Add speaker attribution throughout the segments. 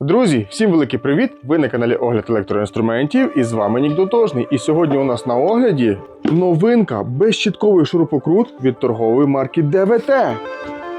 Speaker 1: Друзі, всім великий привіт! Ви на каналі Огляд електроінструментів і з вами Нік Дотожний. І сьогодні у нас на огляді новинка безщітковий шурупокрут від торгової марки ДВТ.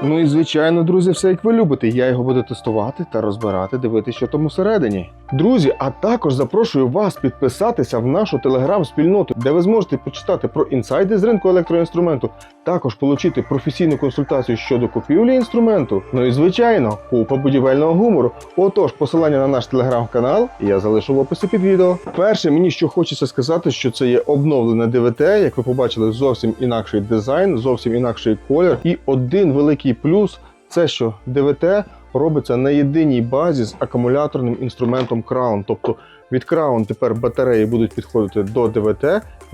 Speaker 1: Ну і звичайно, друзі, все як ви любите. Я його буду тестувати та розбирати, дивитися, що там усередині. Друзі, а також запрошую вас підписатися в нашу телеграм-спільноту, де ви зможете почитати про інсайди з ринку електроінструменту, також отримати професійну консультацію щодо купівлі інструменту. Ну і звичайно, купа будівельного гумору. Отож, посилання на наш телеграм-канал я залишу в описі під відео. Перше, мені що хочеться сказати, що це є обновлене ДВТ, як ви побачили, зовсім інакший дизайн, зовсім інакший колір. І один великий плюс це що ДВТ робиться на єдиній базі з акумуляторним інструментом Crown. Тобто від Crown тепер батареї будуть підходити до ДВТ,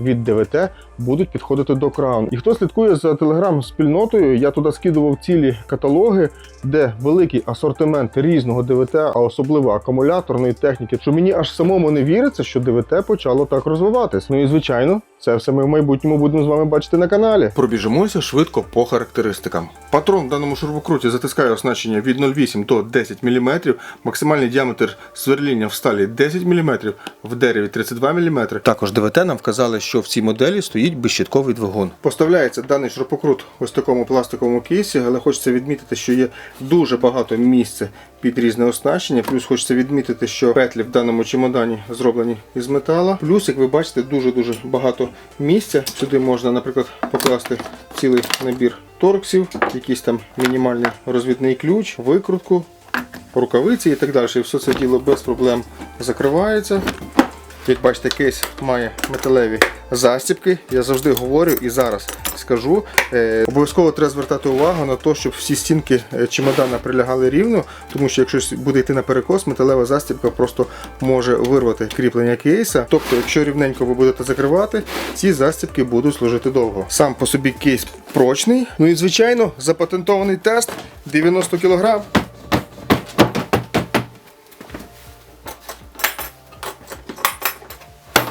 Speaker 1: від ДВТ будуть підходити до Crown. І хто слідкує за телеграм-спільнотою, я туди скидував цілі каталоги, де великий асортимент різного ДВТ, а особливо акумуляторної техніки, що мені аж самому не віриться, що ДВТ почало так розвиватись. Ну і звичайно, це все ми в майбутньому будемо з вами бачити на каналі.
Speaker 2: Пробіжимося швидко по характеристикам. Патрон в даному шурупокруті затискає оснащення від 0,8 до 10 мм, максимальний діаметр сверління в сталі 10 мм, в дереві 32 мм. Також ДВТ нам вказали, що в цій моделі стоїть безщітковий двигун. Поставляється даний шурупокрут ось такому пластиковому кейсі, але хочеться відмітити, що є дуже багато місця під різне оснащення. Плюс хочеться відмітити, що петлі в даному чемодані зроблені із метала. Плюс, як ви бачите, дуже-дуже багато місця. Сюди можна, наприклад, покласти цілий набір торксів, якийсь там мінімальний розвідний ключ, викрутку, рукавиці і так далі. І все це діло без проблем закривається. Як бачите, кейс має металеві застібки. Я завжди говорю і зараз скажу. Е, обов'язково треба звертати увагу на те, щоб всі стінки е, чемодана прилягали рівно, тому що якщо буде йти на перекос, металева застібка просто може вирвати кріплення кейса. Тобто, якщо рівненько ви будете закривати, ці застібки будуть служити довго. Сам по собі кейс прочний. Ну і звичайно, запатентований тест 90 кг.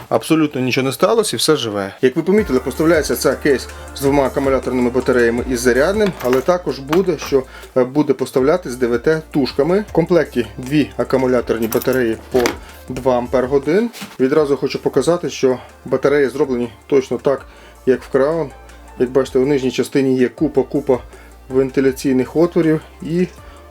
Speaker 2: Абсолютно нічого не сталося і все живе. Як ви помітили, поставляється цей кейс з двома акумуляторними батареями і зарядним, але також буде, що е, буде поставляти з ДВТ тушками. В комплекті дві акумуляторні батареї по 2 Ампер годин. Відразу хочу показати, що батареї зроблені точно так, як в Crown. Як бачите, у нижній частині є купа-купа вентиляційних отворів і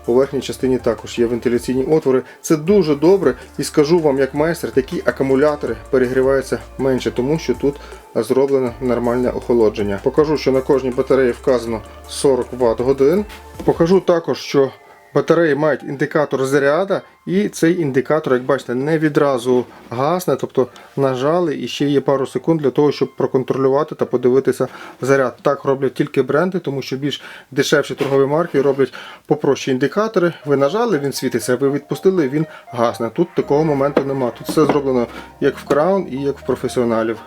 Speaker 2: у верхній частині також є вентиляційні отвори. Це дуже добре і скажу вам, як майстер, такі акумулятори перегріваються менше, тому що тут зроблено нормальне охолодження. Покажу, що на кожній батареї вказано 40 Вт годин. Покажу також, що Батареї мають індикатор заряду, і цей індикатор, як бачите, не відразу гасне, тобто нажали і ще є пару секунд для того, щоб проконтролювати та подивитися заряд. Так роблять тільки бренди, тому що більш дешевші торгові марки роблять попроще індикатори. Ви нажали, він світиться, ви відпустили, він гасне. Тут такого моменту нема. Тут все зроблено як в Crown і як в професіоналів.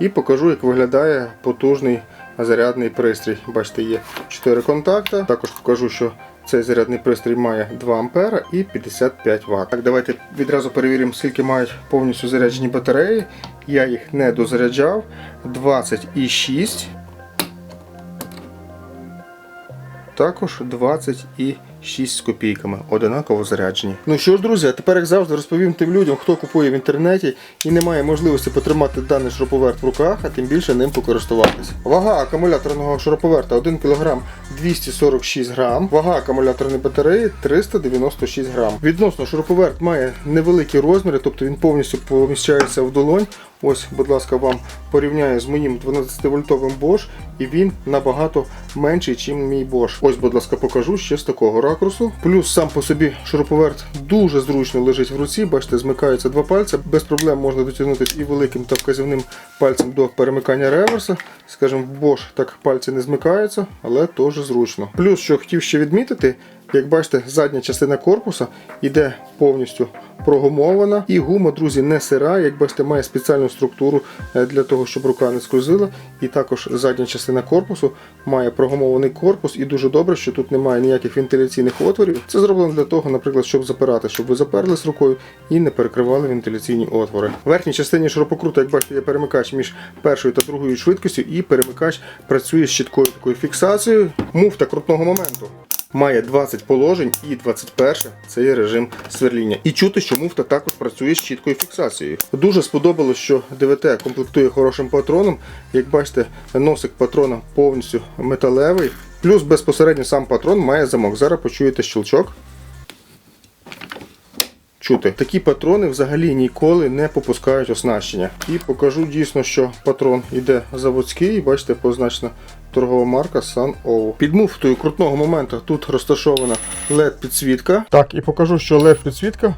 Speaker 2: І покажу, як виглядає потужний зарядний пристрій. Бачите, є 4 контакти. Також покажу, що цей зарядний пристрій має 2 А і 55 Вт. Так, давайте відразу перевіримо, скільки мають повністю заряджені батареї. Я їх не дозаряджав. 20,6. Також 26 з копійками, одинаково заряджені. Ну що ж, друзі, тепер, як завжди, розповім тим людям, хто купує в інтернеті і не має можливості потримати даний шуруповерт в руках, а тим більше ним покористуватися. Вага акумуляторного шуруповерта 1 кг 246 грам, вага акумуляторної батареї 396 грам. Відносно шуруповерт має невеликі розміри, тобто він повністю поміщається в долонь. Ось, будь ласка, вам порівняю з моїм 12-вольтовим Bosch, і він набагато менший, ніж мій Bosch. Ось, будь ласка, покажу ще з такого ракурсу. Плюс сам по собі шуруповерт дуже зручно лежить в руці. Бачите, змикаються два пальці. Без проблем можна дотягнутися і великим та вказівним пальцем до перемикання реверса. Скажімо, в Bosch так пальці не змикаються, але теж зручно. Плюс, що хотів ще відмітити, як бачите, задня частина корпуса йде повністю прогумована. І гума, друзі, не сира. Як бачите, має спеціальну структуру е, для того, щоб рука не скользила. І також задня частина корпусу має прогумований корпус. І дуже добре, що тут немає ніяких вентиляційних отворів. Це зроблено для того, наприклад, щоб запирати, щоб ви заперлись рукою і не перекривали вентиляційні отвори. В верхній частині шурупокрута, як бачите, є перемикач між першою та другою швидкістю, і перемикач працює з чіткою такою фіксацією. Муфта крутного моменту. Має 20 положень і 21 це режим сверління. І чути, що муфта також працює з чіткою фіксацією. Дуже сподобалось, що ДВТ комплектує хорошим патроном. Як бачите, носик патрона повністю металевий. Плюс безпосередньо сам патрон має замок. Зараз почуєте щелчок. Чути. Такі патрони взагалі ніколи не попускають оснащення. І покажу дійсно, що патрон йде заводський, бачите, позначена торгова марка Sun O. Під муфтою крутного моменту тут розташована LED підсвітка. Так, і покажу, що LED підсвітка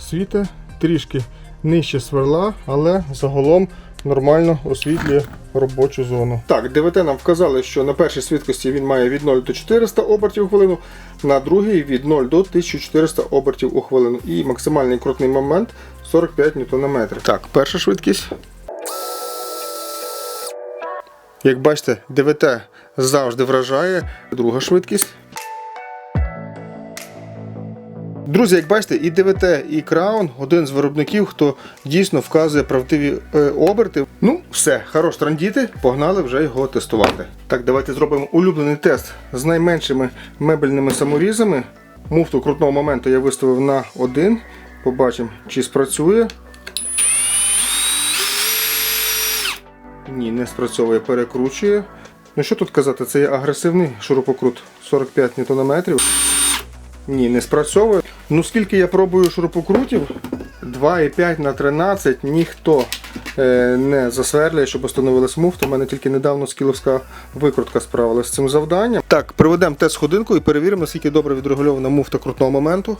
Speaker 2: світить трішки нижче сверла, але загалом нормально освітлює робочу зону. Так, ДВТ нам вказали, що на першій свідкості він має від 0 до 400 обертів у хвилину, на другій від 0 до 1400 обертів у хвилину. І максимальний крутний момент 45 Нм. Так, перша швидкість. Як бачите, ДВТ завжди вражає. Друга швидкість. Друзі, як бачите, і ДВТ, і Краун один з виробників, хто дійсно вказує правдиві е, оберти. Ну, все, хорош трандіти, погнали вже його тестувати. Так, давайте зробимо улюблений тест з найменшими мебельними саморізами. Муфту крутного моменту я виставив на один. Побачимо, чи спрацює. Ні, не спрацьовує, перекручує. Ну що тут казати, це є агресивний шурупокрут 45 Нм. Ні, не спрацьовує. Ну скільки я пробую шурупокрутів, 2,5 на 13 ніхто е, не засверлює, щоб встановили смуфт. У мене тільки недавно скіловська викрутка справилася з цим завданням. Так, проведемо тест ходинку і перевіримо, наскільки добре відрегульована муфта крутного моменту.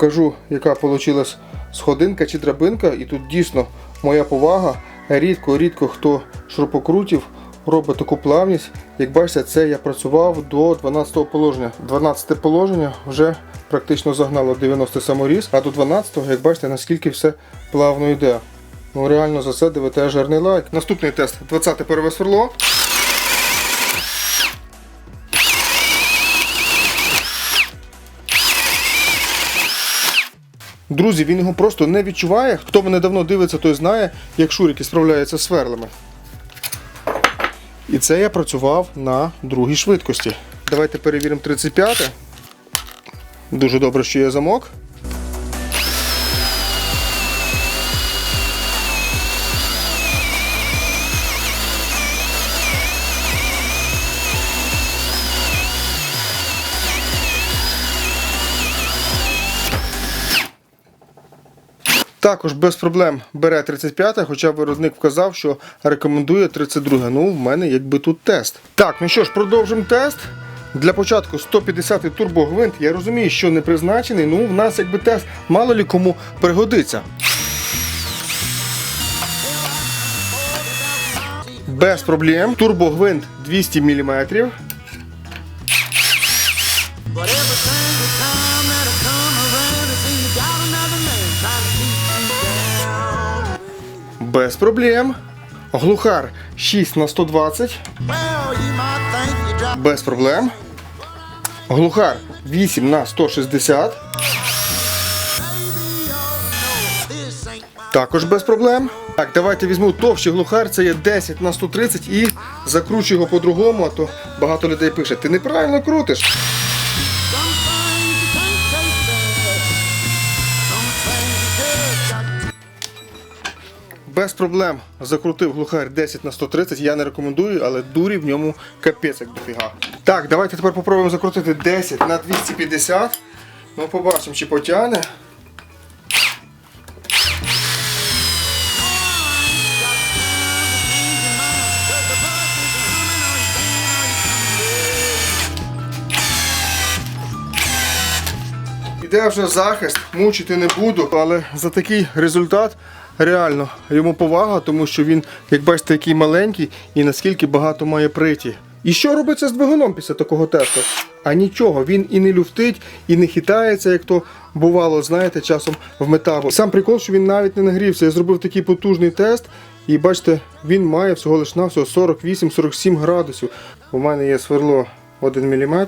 Speaker 2: Покажу, яка вийшла сходинка чи драбинка. І тут дійсно моя повага. Рідко-рідко хто шурупокрутів робить таку плавність. Як бачите, це я працював до 12 положення. 12 положення вже практично загнало 90 саморіз, а до 12, як бачите, наскільки все плавно йде. Ну реально за це ДВТ жирний лайк. Наступний тест 20 перве Друзі, він його просто не відчуває. Хто мене давно дивиться, той знає, як шурики справляються з сверлами. І це я працював на другій швидкості. Давайте перевіримо 35. Дуже добре, що є замок. Також без проблем бере 35, хоча виробник вказав, що рекомендує 32. Ну, в мене якби тут тест. Так, ну що ж, продовжимо тест. Для початку 150 турбогвинт. Я розумію, що не призначений, ну в нас якби тест мало лі кому пригодиться. Без проблем. Турбогвинт 200 мм. Без проблем. Глухар 6 на 120.
Speaker 3: Well, you might think you dropped
Speaker 2: Без проблем. Глухар 8 на 160.
Speaker 3: this ain't my
Speaker 2: Також без проблем. Так, давайте візьму товщий глухар, це є 10 на 130 і закручу його по-другому, а то багато людей пише, ти неправильно крутиш. Без проблем закрутив глухар 10 на 130, я не рекомендую, але дурі в ньому капець як дофіга. Так, давайте тепер попробуємо закрутити 10 на 250. Ну, побачимо, чи потягне. Іде вже захист, мучити не буду, але за такий результат реально йому повага, тому що він, як бачите, такий маленький і наскільки багато має приті. І що робиться з двигуном після такого тесту? А нічого, він і не люфтить, і не хитається, як то бувало, знаєте, часом в метабу. Сам прикол, що він навіть не нагрівся. Я зробив такий потужний тест, І бачите, він має всього лиш навсього 48-47 градусів. У мене є сверло 1 мм.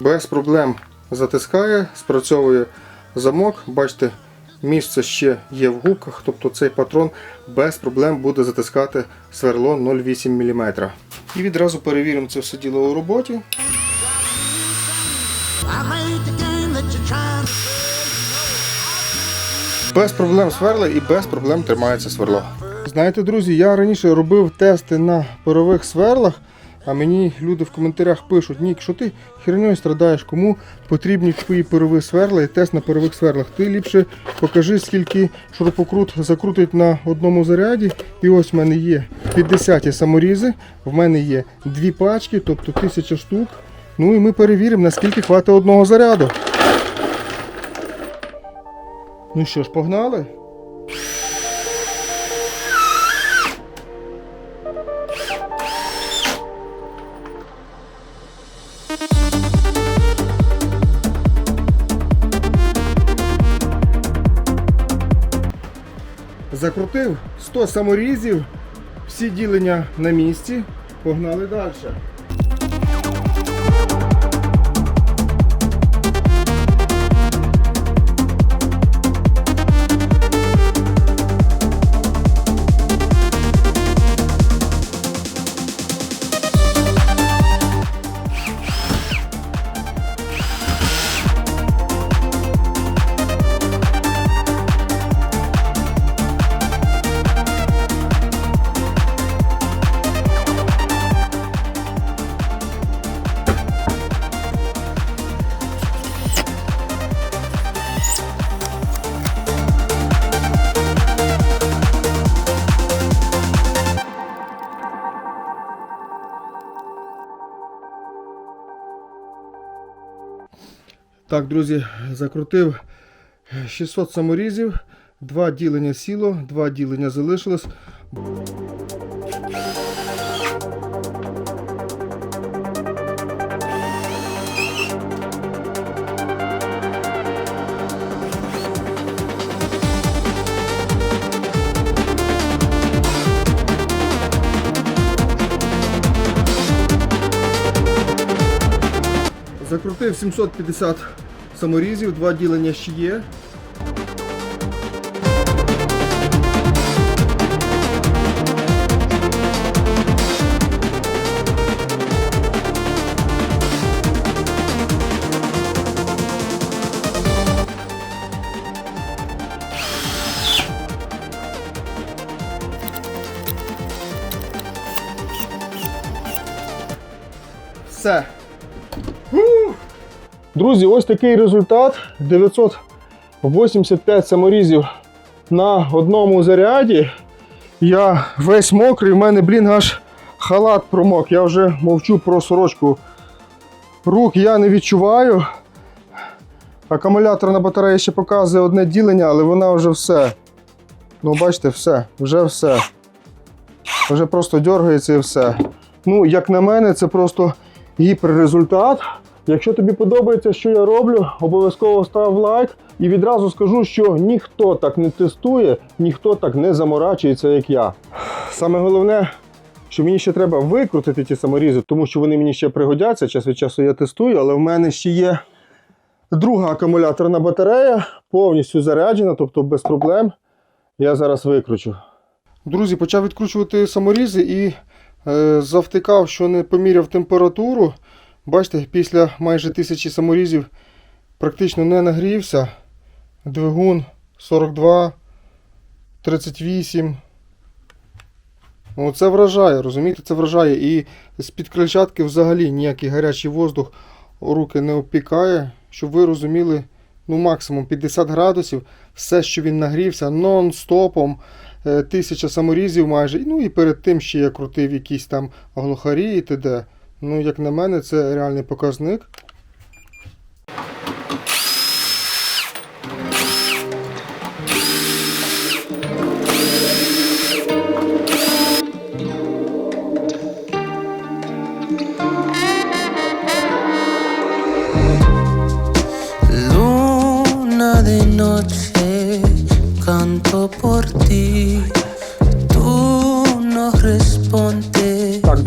Speaker 2: Без проблем затискає, спрацьовує замок. Бачите, місце ще є в губках, тобто цей патрон без проблем буде затискати сверло 0,8 мм. І відразу перевіримо це все діло у роботі. Без проблем сверли і без проблем тримається сверло. Знаєте, друзі, я раніше робив тести на парових сверлах, а мені люди в коментарях пишуть, Нік, що ти херньою страдаєш, кому потрібні твої парові сверла і тест на парових сверлах. Ти ліпше покажи, скільки шурупокрут закрутить на одному заряді. І ось в мене є 50 саморізи, в мене є дві пачки, тобто 1000 штук. Ну і ми перевіримо, наскільки хватить одного заряду. Ну що ж, погнали? Закрутив 100 саморізів, всі ділення на місці. Погнали далі. Так, друзі, закрутив 600 саморізів, два ділення сіло, два ділення залишилось. Закрутив 750 саморізів, два ділення ще є. Все. Друзі, ось такий результат. 985 саморізів на одному заряді. Я весь мокрий, в мене, блін, аж халат промок. Я вже мовчу про сорочку. Рук я не відчуваю. Акумуляторна батарея ще показує одне ділення, але вона вже все. Ну, бачите, все, вже все. Вже просто дергається і все. Ну, як на мене, це просто гіперрезультат. Якщо тобі подобається, що я роблю, обов'язково став лайк. І відразу скажу, що ніхто так не тестує, ніхто так не заморачується, як я. Саме головне, що мені ще треба викрутити ті саморізи, тому що вони мені ще пригодяться. Час від часу я тестую, але в мене ще є друга акумуляторна батарея, повністю заряджена, тобто без проблем. Я зараз викручу. Друзі, почав відкручувати саморізи і е, завтикав, що не поміряв температуру. Бачите, після майже тисячі саморізів практично не нагрівся. Двигун 42, 38. Ну, це вражає, розумієте, це вражає. І з-під крильчатки взагалі ніякий гарячий воздух руки не опікає. Щоб ви розуміли, ну максимум 50 градусів. Все, що він нагрівся, нон-стопом. е, Тисяча саморізів майже. Ну і перед тим ще я крутив якісь там глухарі і т.д. Ну, як на мене, це реальний показник.
Speaker 4: Por ti.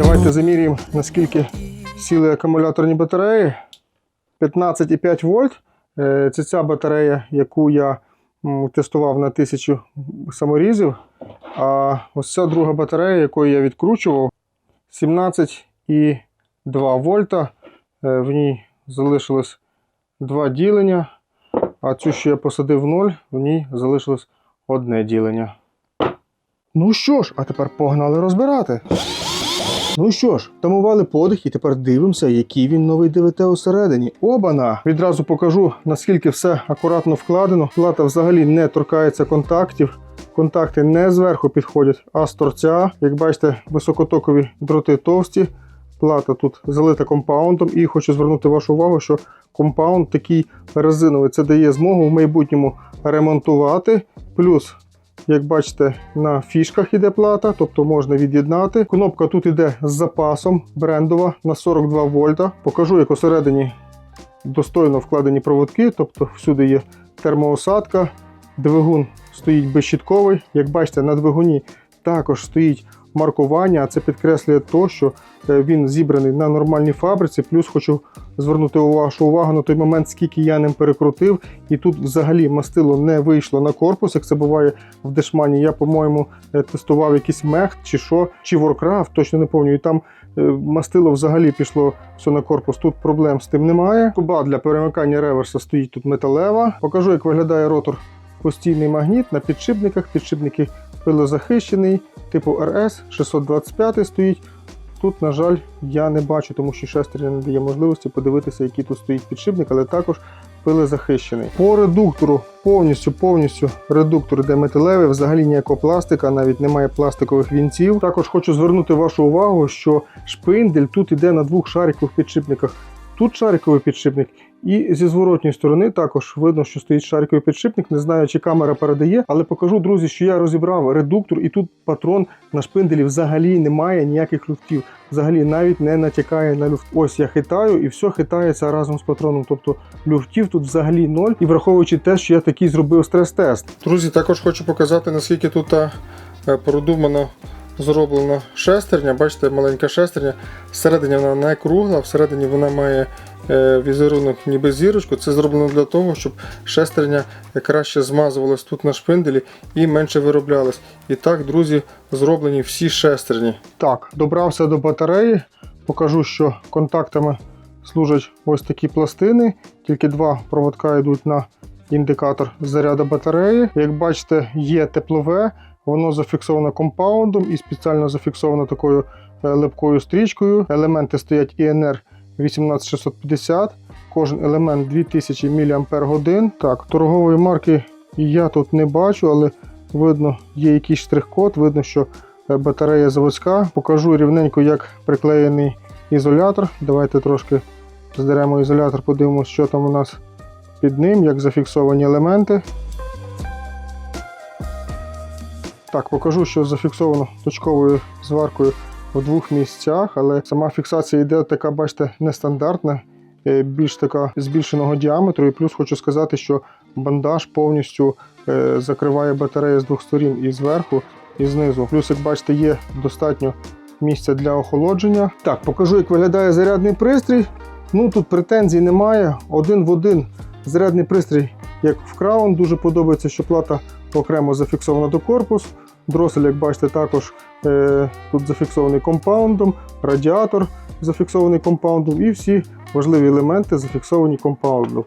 Speaker 2: Давайте замірюємо, наскільки сіли акумуляторні батареї. 15,5 вольт. Е, Це ця батарея, яку я тестував на 1000 саморізів. А ось ця друга батарея, якою я відкручував, 17,2 вольта. Е, В ній залишилось два ділення. А цю, що я посадив в ноль, в ній залишилось одне ділення. Ну що ж, а тепер погнали розбирати. Ну що ж, тамували подих і тепер дивимося, який він новий ДВТ усередині. Обана! Відразу покажу, наскільки все акуратно вкладено. Плата взагалі не торкається контактів. Контакти не зверху підходять, а з торця. Як бачите, високотокові дроти товсті. Плата тут залита компаундом. І хочу звернути вашу увагу, що компаунд такий резиновий. Це дає змогу в майбутньому ремонтувати. Плюс як бачите, на фішках іде плата, тобто можна від'єднати. Кнопка тут іде з запасом брендова на 42 вольта. Покажу, як усередині достойно вкладені проводки, тобто всюди є термоосадка. Двигун стоїть безщітковий. Як бачите, на двигуні також стоїть маркування, а це підкреслює то, що е, він зібраний на нормальній фабриці. Плюс хочу звернути вашу увагу на той момент, скільки я ним перекрутив. І тут взагалі мастило не вийшло на корпус, як це буває в дешмані. Я, по-моєму, е, тестував якийсь мехт чи що, чи Warcraft, точно не пам'ятаю. І там е, мастило взагалі пішло все на корпус. Тут проблем з тим немає. Труба для перемикання реверса стоїть тут металева. Покажу, як виглядає ротор. Постійний магніт на підшипниках. Підшипники пилозахищений, типу RS 625 стоїть. Тут, на жаль, я не бачу, тому що шестерня не дає можливості подивитися, який тут стоїть підшипник, але також пилезахищений. По редуктору повністю повністю редуктор йде металевий, взагалі ніякого пластика, навіть немає пластикових вінців. Також хочу звернути вашу увагу, що шпиндель тут іде на двох шарикових підшипниках. Тут шариковий підшипник, і зі зворотньої сторони також видно, що стоїть шариковий підшипник. Не знаю, чи камера передає, але покажу, друзі, що я розібрав редуктор, і тут патрон на шпинделі взагалі немає ніяких люфтів. Взагалі навіть не натякає на люфт. Ось я хитаю, і все хитається разом з патроном. Тобто люфтів тут взагалі ноль. І враховуючи те, що я такий зробив стрес-тест.
Speaker 5: Друзі, також хочу показати, наскільки тут е, продумано зроблена шестерня. Бачите, маленька шестерня. Всередині вона не кругла, всередині вона має е, візерунок ніби зірочку. Це зроблено для того, щоб шестерня краще змазувалась тут на шпинделі і менше вироблялась. І так, друзі, зроблені всі шестерні.
Speaker 2: Так, добрався до батареї. Покажу, що контактами служать ось такі пластини. Тільки два проводка йдуть на індикатор заряду батареї. Як бачите, є теплове, воно зафіксовано компаундом і спеціально зафіксовано такою е, липкою стрічкою. Елементи стоять INR 18650. Кожен елемент 2000 мАч. Так, торгової марки я тут не бачу, але видно, є якийсь штрих-код, видно, що е, батарея заводська. Покажу рівненько, як приклеєний ізолятор. Давайте трошки здеремо ізолятор, подивимося, що там у нас під ним, як зафіксовані елементи. Так, покажу, що зафіксовано точковою зваркою в двох місцях, але сама фіксація йде така, бачите, нестандартна, е, більш така збільшеного діаметру. І плюс хочу сказати, що бандаж повністю е, закриває батарею з двох сторін і зверху, і знизу. Плюс, як бачите, є достатньо місця для охолодження. Так, покажу, як виглядає зарядний пристрій. Ну тут претензій немає. Один в один зарядний пристрій, як в Crown. Дуже подобається, що плата окремо зафіксована до корпусу. Дросель, як бачите, також е, тут зафіксований компаундом, радіатор зафіксований компаундом, і всі важливі елементи зафіксовані компаундом.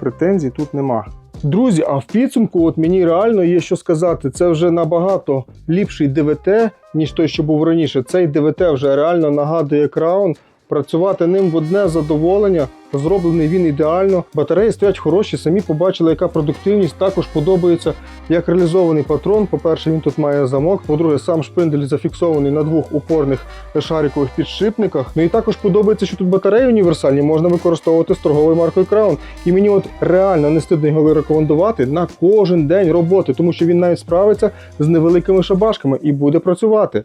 Speaker 2: Претензій тут нема. Друзі, а в підсумку, от мені реально є що сказати. Це вже набагато ліпший ДВТ, ніж той, що був раніше. Цей ДВТ вже реально нагадує краун. Працювати ним в одне задоволення. Зроблений він ідеально. Батареї стоять хороші, самі побачили, яка продуктивність. Також подобається як реалізований патрон. По-перше, він тут має замок. По-друге, сам шпиндель зафіксований на двох упорних шарикових підшипниках. Ну і також подобається, що тут батареї універсальні можна використовувати з торговою маркою Crown. І мені от реально не стидно його рекомендувати на кожен день роботи, тому що він навіть справиться з невеликими шабашками і буде працювати.